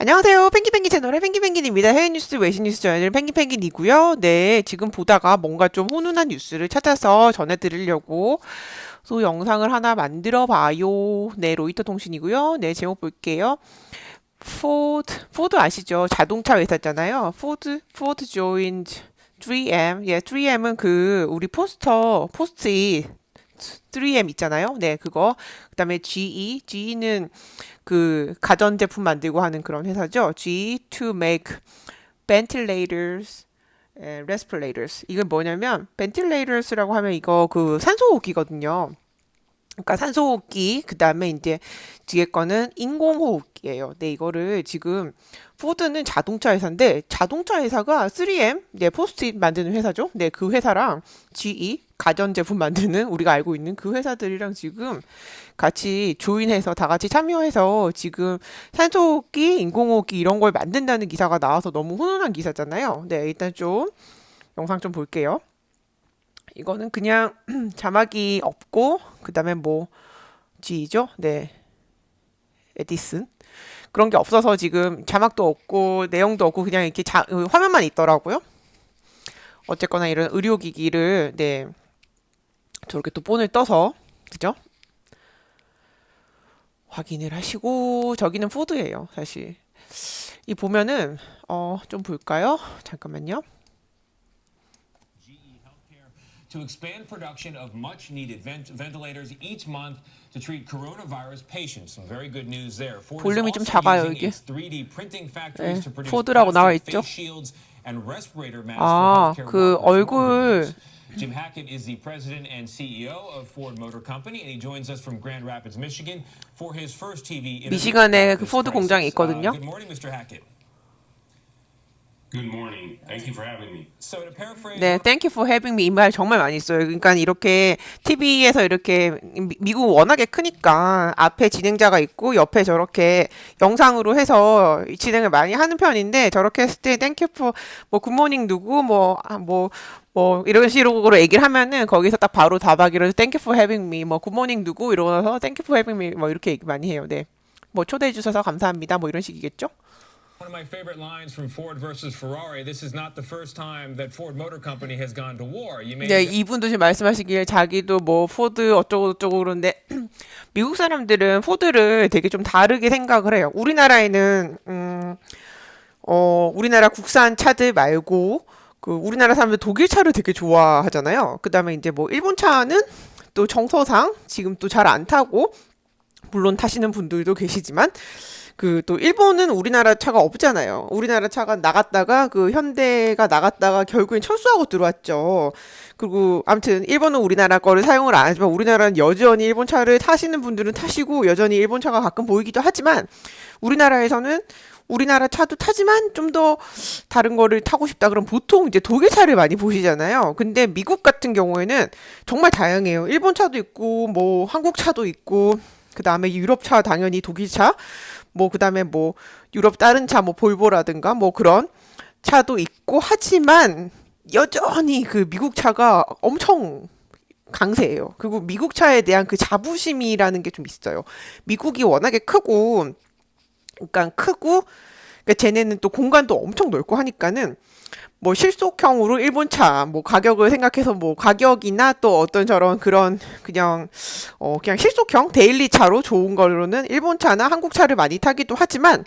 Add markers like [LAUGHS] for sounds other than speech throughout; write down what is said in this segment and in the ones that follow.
안녕하세요. 펭귄펭귄 채널의 펭귄펭귄입니다. 해외 뉴스, 외신 뉴스 전해드리는 펭귄펭귄이고요. 네, 지금 보다가 뭔가 좀 훈훈한 뉴스를 찾아서 전해드리려고 또 영상을 하나 만들어 봐요. 네, 로이터 통신이고요. 네, 제목 볼게요. 포드, 포드 아시죠? 자동차 회사잖아요. 포드, 포드 joined 3M. 예, 3M은 그 우리 포스터, 포스트잇 3M 있잖아요. 네, 그거. 그 다음에 GE, GE는 그 가전제품 만들고 하는 그런 회사죠. GE to make ventilators, 에, respirators. 이건 뭐냐면 ventilators라고 하면 이거 그 산소호흡기거든요. 그러니까 산소호흡기 그 다음에 이제 뒤에 거는 인공호흡기예요. 네, 이거를 지금 포드는 자동차 회사인데 자동차 회사가 3M, 네, 포스트잇 만드는 회사죠. 네, 그 회사랑 GE 가전제품 만드는 [LAUGHS] 우리가 알고 있는 그 회사들이랑 지금 같이 조인해서 다 같이 참여해서 지금 산소호흡기, 인공호흡기 이런 걸 만든다는 기사가 나와서 너무 훈훈한 기사잖아요. 네, 일단 좀 영상 좀 볼게요. 이거는 그냥 [CLEARS THROAT] 자막이 없고 그다음에 뭐 G죠? 네. 에디슨 그런 게 없어서 지금 자막도 없고 내용도 없고 그냥 이렇게 자, 어, 화면만 있더라고요. 어쨌거나 이런 의료기기를 네 저렇게 또 본을 떠서 그죠? 확인을 하시고 저기는 포드예요, 사실. 이 보면은 어 좀 볼까요? 잠깐만요. to expand production of much needed vent- ventilators each month to treat coronavirus patients. Some very good news there. Ford 볼륨이 좀 작아요, 이게. its 3D printing factories 네, to produce 포드라고 나와 있죠? shields and respirator masks 아, 그. 얼굴 Jim Hackett is the president and CEO of Ford Motor Company, and he joins us from Grand Rapids, Michigan, for his first TV interview. 미시간에 그 포드 공장이. 있거든요. Uh, good morning, Mr. Hackett. Good morning. Thank you for having me. So to paraphrase, 네, thank you for having me 이 말 정말 많이 써요. 그러니까 이렇게 TV에서 이렇게 미- 미국 워낙에 크니까 앞에 진행자가 있고 옆에 저렇게 영상으로 해서 진행을 많이 하는 편인데 저렇게 했을 때 thank you for 뭐 굿모닝 누구 뭐뭐 뭐 이런 식으로 얘기를 하면은 거기서 딱 바로 답하기로 thank you for having me 뭐 굿모닝 누구 이러면서 thank you for having me 뭐 이렇게 얘기 많이 해요. 네. 뭐 초대해 주셔서 감사합니다. 뭐 이런 식이겠죠? One of my favorite lines from Ford versus Ferrari. This is not the first time that Ford Motor Company has gone to war. You may 네, 이분도 지금 말씀하시길 자기도 뭐 포드 어쩌고 저쩌고 그러는데 미국 사람들은 포드를 되게 좀 다르게 생각을 해요. 우리나라에는 음, 어, 우리나라 국산 차들 말고 그 우리나라 사람들 독일 차를 되게 좋아하잖아요. 그다음에 이제 뭐 일본 차는 또 정서상 지금 또 잘 안 타고 물론 타시는 분들도 계시지만 그 또 일본은 우리나라 차가 없잖아요. 우리나라 차가 나갔다가 그 현대가 나갔다가 결국엔 철수하고 들어왔죠. 그리고 아무튼 일본은 우리나라 거를 사용을 안 하지만 우리나라는 여전히 일본 차를 타시는 분들은 타시고 여전히 일본 차가 가끔 보이기도 하지만 우리나라에서는 우리나라 차도 타지만 좀 더 다른 거를 타고 싶다 그럼 보통 이제 독일 차를 많이 보시잖아요. 근데 미국 같은 경우에는 정말 다양해요. 일본 차도 있고 뭐 한국 차도 있고 그다음에 유럽 차 당연히 독일 차, 뭐 그다음에 뭐 유럽 다른 차 뭐 볼보라든가 뭐 그런 차도 있고 하지만 여전히 그 미국 차가 엄청 강세예요. 그리고 미국 차에 대한 그 자부심이라는 게 좀 있어요. 미국이 워낙에 크고 그러니까 크고 그러니까 쟤네는 또 공간도 엄청 넓고 하니까는 뭐 실속형으로 일본 차 뭐 가격을 생각해서 뭐 가격이나 또 어떤 저런 그런 그냥 어 그냥 실속형 데일리 차로 좋은 걸로는 일본 차나 한국 차를 많이 타기도 하지만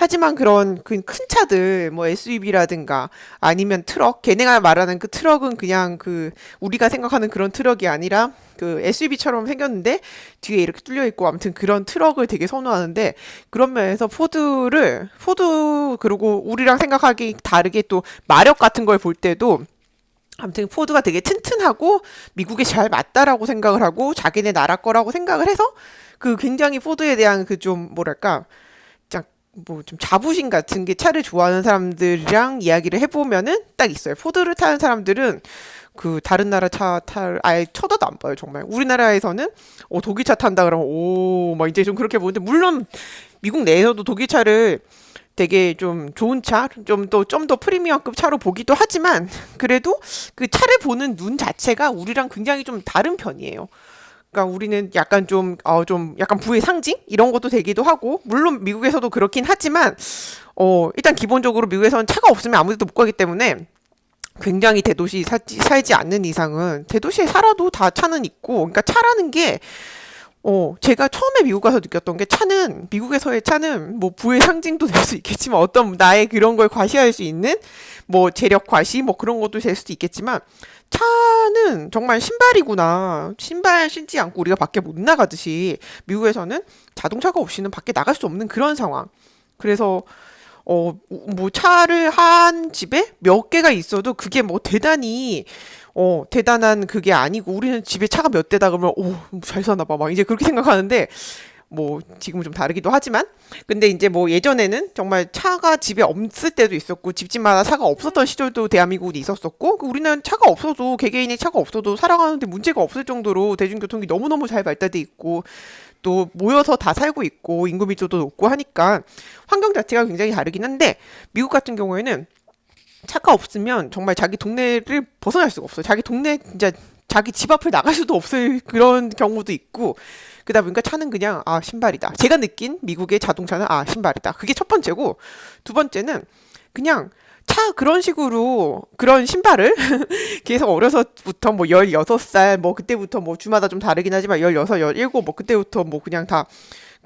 하지만 그런 그 큰 차들 뭐 SUV라든가 아니면 트럭 걔네가 말하는 그 트럭은 그냥 그 우리가 생각하는 그런 트럭이 아니라 그 SUV처럼 생겼는데 뒤에 이렇게 뚫려 있고 아무튼 그런 트럭을 되게 선호하는데 그런 면에서 포드를 포드 그리고 우리랑 생각하기 다르게 또 마력 같은 걸 볼 때도 아무튼 포드가 되게 튼튼하고 미국에 잘 맞다라고 생각을 하고 자기네 나라 거라고 생각을 해서 그 굉장히 포드에 대한 그 좀 뭐랄까 뭐 좀 자부심 같은 게 차를 좋아하는 사람들이랑 이야기를 해보면은 딱 있어요. 포드를 타는 사람들은 그 다른 나라 차 탈 아예 쳐다도 안 봐요 정말. 우리나라에서는 어 독일 차 탄다 그러면 오막 이제 좀 그렇게 보는데 물론 미국 내에서도 독일 차를 되게 좀 좋은 차, 좀 더 좀더 프리미엄급 차로 보기도 하지만 그래도 그 차를 보는 눈 자체가 우리랑 굉장히 좀 다른 편이에요. 그러니까 우리는 약간 좀, 어, 좀 약간 부의 상징? 이런 것도 되기도 하고, 물론 미국에서도 그렇긴 하지만, 어, 일단 기본적으로 미국에서는 차가 없으면 아무 데도 못 가기 때문에 굉장히 대도시 살지, 살지 않는 이상은 대도시에 살아도 다 차는 있고, 그러니까 차라는 게, 어, 제가 처음에 미국 가서 느꼈던 게 차는, 미국에서의 차는 뭐 부의 상징도 될 수 있겠지만 어떤 나의 그런 걸 과시할 수 있는 뭐 재력 과시 뭐 그런 것도 될 수도 있겠지만 차는 정말 신발이구나. 신발 신지 않고 우리가 밖에 못 나가듯이 미국에서는 자동차가 없이는 밖에 나갈 수 없는 그런 상황. 그래서 어, 뭐 차를 한 집에 몇 개가 있어도 그게 뭐 대단히 어, 대단한 그게 아니고 우리는 집에 차가 몇 대다 그러면 오, 잘 사나 봐. 막 이제 그렇게 생각하는데 뭐 지금은 좀 다르기도 하지만 근데 이제 뭐 예전에는 정말 차가 집에 없을 때도 있었고 집집마다 차가 없었던 시절도 대한민국은 있었었고 그 우리는 차가 없어도 개개인의 차가 없어도 살아가는데 문제가 없을 정도로 대중교통이 너무너무 잘 발달돼 있고 또 모여서 다 살고 있고 인구密도도 높고 하니까 환경 자체가 굉장히 다르긴 한데 미국 같은 경우에는 차가 없으면 정말 자기 동네를 벗어날 수가 없어요. 자기 동네 진짜 자기 집 앞을 나갈 수도 없을 그런 경우도 있고 그러다 보니까 차는 그냥 아 신발이다. 제가 느낀 미국의 자동차는 아 신발이다. 그게 첫 번째고 두 번째는 그냥 차 그런 식으로 그런 신발을 [LAUGHS] 계속 어려서부터 뭐 16살 뭐 그때부터 뭐 주마다 좀 다르긴 하지만 16, 17, 뭐 그때부터 뭐 그냥 다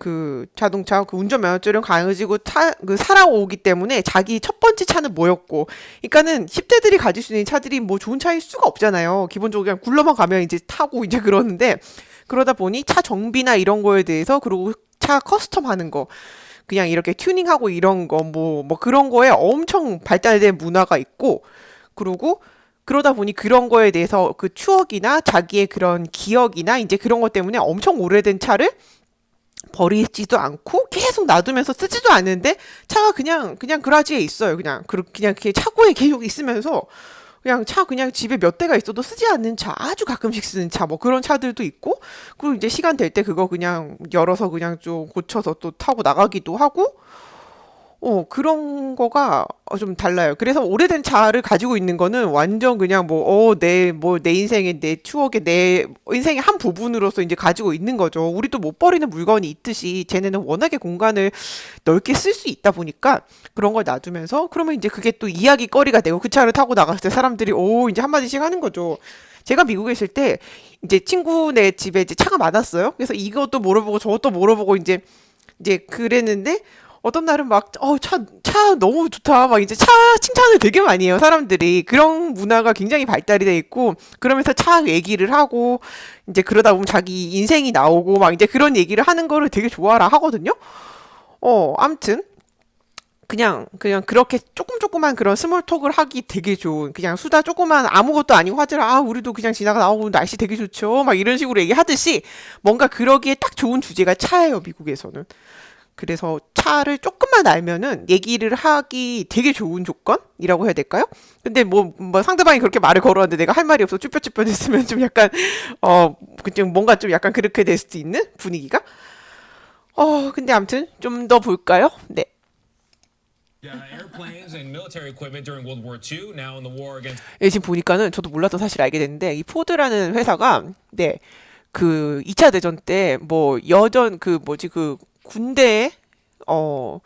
그 자동차 그 운전 면허증을 가지고 타, 그 살아오기 때문에 자기 첫 번째 차는 뭐였고 그러니까는 10대들이 가질 수 있는 차들이 뭐 좋은 차일 수가 없잖아요. 기본적으로 그냥 굴러만 가면 이제 타고 이제 그러는데 그러다 보니 차 정비나 이런 거에 대해서 그리고 차 커스텀 하는 거 그냥 이렇게 튜닝하고 이런 거뭐뭐 그런 거에 엄청 발달된 문화가 있고 그리고 그러다 보니 그런 거에 대해서 그 추억이나 자기의 그런 기억이나 이제 그런 것 때문에 엄청 오래된 차를 버리지도 않고 계속 놔두면서 쓰지도 않는데 차가 그냥 그냥 그라지에 있어요. 그냥 그 그냥 이렇게 차고에 계속 있으면서 그냥 차 그냥 집에 몇 대가 있어도 쓰지 않는 차 아주 가끔씩 쓰는 차 뭐 그런 차들도 있고 그리고 이제 시간 될 때 그거 그냥 열어서 그냥 좀 고쳐서 또 타고 나가기도 하고 어, 그런 거가 어, 좀 달라요. 그래서 오래된 차를 가지고 있는 거는 완전 그냥 뭐, 어, 내, 뭐, 내 인생의, 내 추억의, 내 인생의 한 부분으로서 이제 가지고 있는 거죠. 우리도 못 버리는 물건이 있듯이 쟤네는 워낙에 공간을 넓게 쓸 수 있다 보니까 그런 걸 놔두면서 그러면 이제 그게 또 이야기거리가 되고 그 차를 타고 나갔을 때 사람들이 오, 이제 한마디씩 하는 거죠. 제가 미국에 있을 때 이제 친구네 집에 이제 차가 많았어요. 그래서 이것도 물어보고 저것도 물어보고 이제 이제 그랬는데 어떤 날은 막, 어, 차, 차 너무 좋다. 막 이제 차 칭찬을 되게 많이 해요. 사람들이. 그런 문화가 굉장히 발달이 돼 있고, 그러면서 차 얘기를 하고, 이제 그러다 보면 자기 인생이 나오고, 막 이제 그런 얘기를 하는 거를 되게 좋아라 하거든요. 어, 암튼. 그냥, 그냥 그렇게 조금 조그만 그런 스몰 톡을 하기 되게 좋은, 그냥 수다 조그만 아무것도 아니고 하더라. 아, 우리도 그냥 지나가 나오고 날씨 되게 좋죠. 막 이런 식으로 얘기하듯이 뭔가 그러기에 딱 좋은 주제가 차예요, 미국에서는. 그래서 차를 조금만 알면은 얘기를 하기 되게 좋은 조건이라고 해야 될까요? 근데 뭐, 뭐 상대방이 그렇게 말을 걸었는데 내가 할 말이 없어 쭈뼛쭈뼛 했으면 좀 약간, 어, 그좀 뭔가 좀 약간 그렇게 될 수도 있는 분위기가? 어, 근데 아무튼 좀 더 볼까요? 네. 예, 지금 보니까는 저도 몰랐던 사실 알게 됐는데 이 포드라는 회사가 네. 그 2차 대전 때 뭐 여전 그 뭐지 그 군대에 어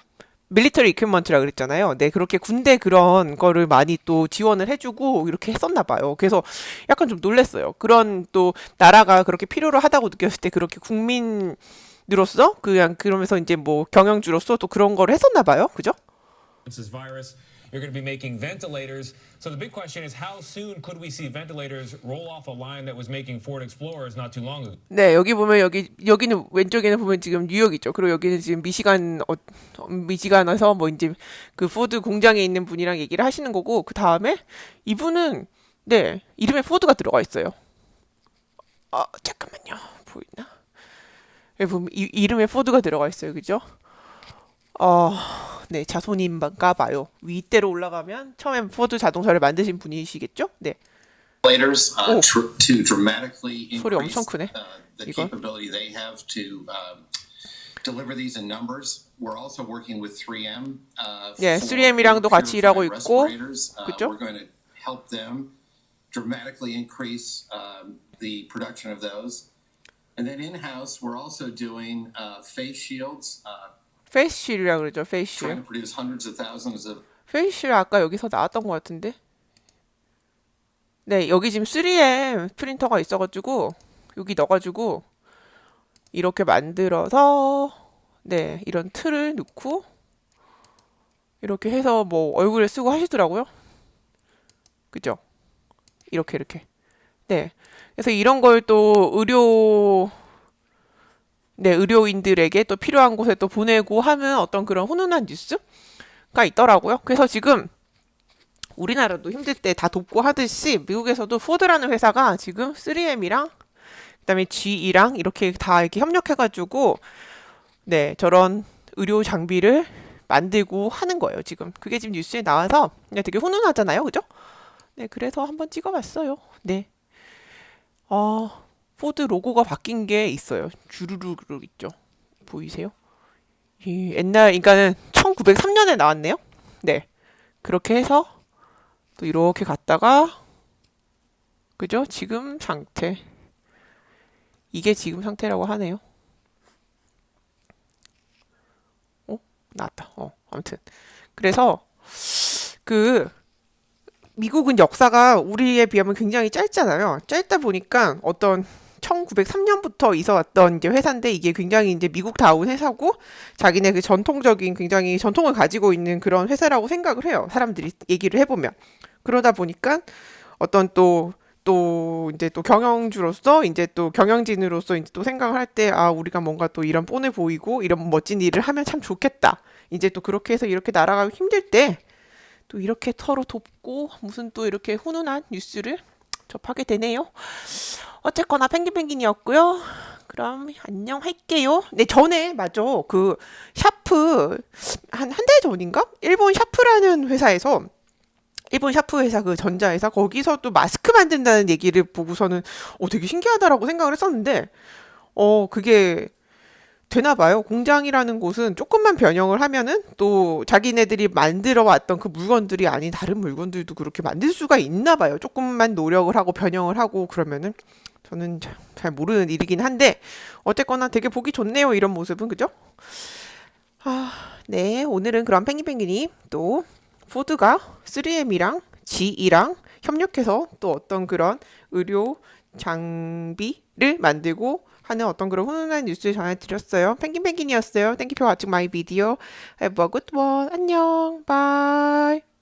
밀리터리 이퀴먼트라 그랬잖아요. 네, 그렇게 군대 그런 거를 많이 또 지원을 해주고 이렇게 했었나 봐요. 그래서 약간 좀 놀랬어요. 그런 또 나라가 그렇게 필요로 하다고 느꼈을 때 그렇게 국민으로서 그냥 그러면서 이제 뭐 경영주로서 또 그런 거를 했었나 봐요. 그죠? You're going to be making ventilators. So the big question is, how soon could we see ventilators roll off a line that was making Ford Explorers not too long ago? 네, 여기 보면 여기 여기는 왼쪽에는 보면 지금 뉴욕이죠. 그리고 여기는 지금 미시간 어, 미시간에서 뭐 이제 그 포드 공장에 있는 분이랑 얘기를 하시는 거고 그 다음에 이분은 네 이름에 포드가 들어가 있어요. 아 잠깐만요 보이나? 여기 보면 이, 이름에 포드가 들어가 있어요, 그죠? 어, 네 자손인가 봐요. 윗대로 올라가면 처음에 포드 자동차를 만드신 분이시겠죠? 네. uh, Oh. 소리 엄청 크네. uh, the 이거. capability they have to um, deliver these in numbers. We're also working with 3M. Uh, 예, for 3M이랑도 같이 일하고 있고. Uh, 그죠? We're going to help them dramatically increase um, the production of those. And then in-house, we're also doing uh, face shields, uh, 페이스실이라 그러죠. of 페이실 아까 여기서 나왔던 것 같은데. 네, 여기 지금 3M 프린터가 있어가지고 여기 넣어가지고 이렇게 만들어서 네 이런 틀을 넣고 이렇게 해서 뭐 얼굴에 쓰고 하시더라고요. 그죠? 이렇게 이렇게. 네. 그래서 이런 걸 또 의료 네 의료인들에게 또 필요한 곳에 또 보내고 하면 어떤 그런 훈훈한 뉴스가 있더라고요. 그래서 지금 우리나라도 힘들 때 다 돕고 하듯이 미국에서도 포드라는 회사가 지금 3M이랑 그다음에 GE랑 이렇게 다 이렇게 협력해가지고 네 저런 의료 장비를 만들고 하는 거예요 지금 그게 지금 뉴스에 나와서 그냥 되게 훈훈하잖아요 그죠? 네 그래서 한번 찍어봤어요 네 어, 포드 로고가 바뀐 게 있어요 주르르르 있죠 보이세요? 이 옛날 그러니까는 1903년에 나왔네요 네 그렇게 해서 또 이렇게 갔다가 그죠? 지금 상태 이게 지금 상태라고 하네요. 어? 나왔다. 어, 아무튼 그래서 그 미국은 역사가 우리에 비하면 굉장히 짧잖아요. 짧다 보니까 어떤 1903년부터 있어 왔던 이제 회사인데 이게 굉장히 이제 미국다운 회사고 자기네 그 전통적인 굉장히 전통을 가지고 있는 그런 회사라고 생각을 해요. 사람들이 얘기를 해보면 그러다 보니까 어떤 또또 이제 또 경영주로서 이제 또 경영진으로서 이제 또 생각을 할 때 아 우리가 뭔가 또 이런 뻔해 보이고 이런 멋진 일을 하면 참 좋겠다. 이제 또 그렇게 해서 이렇게 날아가기 힘들 때 또 이렇게 서로 돕고 무슨 또 이렇게 훈훈한 뉴스를 접하게 되네요. 어쨌거나 펭귄 펭귄이었고요. 그럼 안녕 할게요. 네 전에 맞아 그 샤프 한 한 달 전인가 일본 샤프라는 회사에서 일본 샤프 회사 그 전자회사 거기서 또 마스크 만든다는 얘기를 보고서는 어 되게 신기하다라고 생각을 했었는데 어 그게 되나 봐요. 공장이라는 곳은 조금만 변형을 하면은 또 자기네들이 만들어 왔던 그 물건들이 아닌 다른 물건들도 그렇게 만들 수가 있나 봐요. 조금만 노력을 하고 변형을 하고 그러면은 저는 자- 잘 모르는 일이긴 한데 어쨌거나 되게 보기 좋네요. 이런 모습은 그죠? 아, 네. 오늘은 그런 펭귄펭귄이 또 포드가 3M이랑 GE랑 협력해서 또 어떤 그런 의료 장비를 만들고 하는 어떤 그런 훈훈한 뉴스를 전해드렸어요. 펭귄펭귄이었어요. You for watching my video. Have a good one. 안녕. Bye.